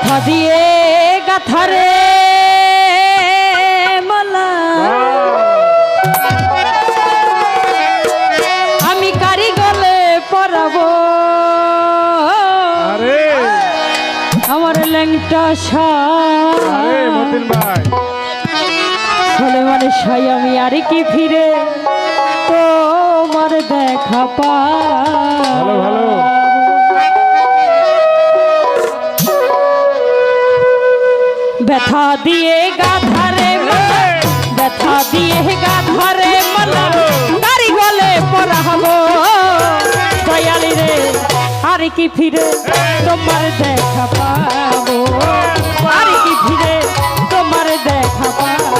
কথা দিয়ে গাথারে মালা। আমি কারিগলে পড়াবো আমার ল্যাংটা সলেমান সাই আমি আর কি ফিরে তোমার দেখা পা ভালো। দিয়ে গাধারে ব্যথা দিয়ে গাধারে মলম গাড়ি বলে পড়াবো দয়ালি রে আর কি ফিরে তোমার দেখা পাবো আর কি ফিরে তোমার দেখা পাবো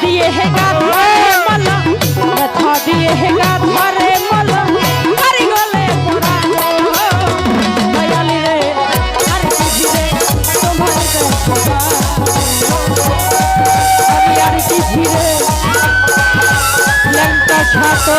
দিয়ে হে গাধারে মালা ব্যথা দিয়ে হে গাধারে মালা আরে গলে পড়া দয়ালি রে আর কি ভিড়ে তোমার আমি আর কি ভিড়ে লঙ্কা ছাতো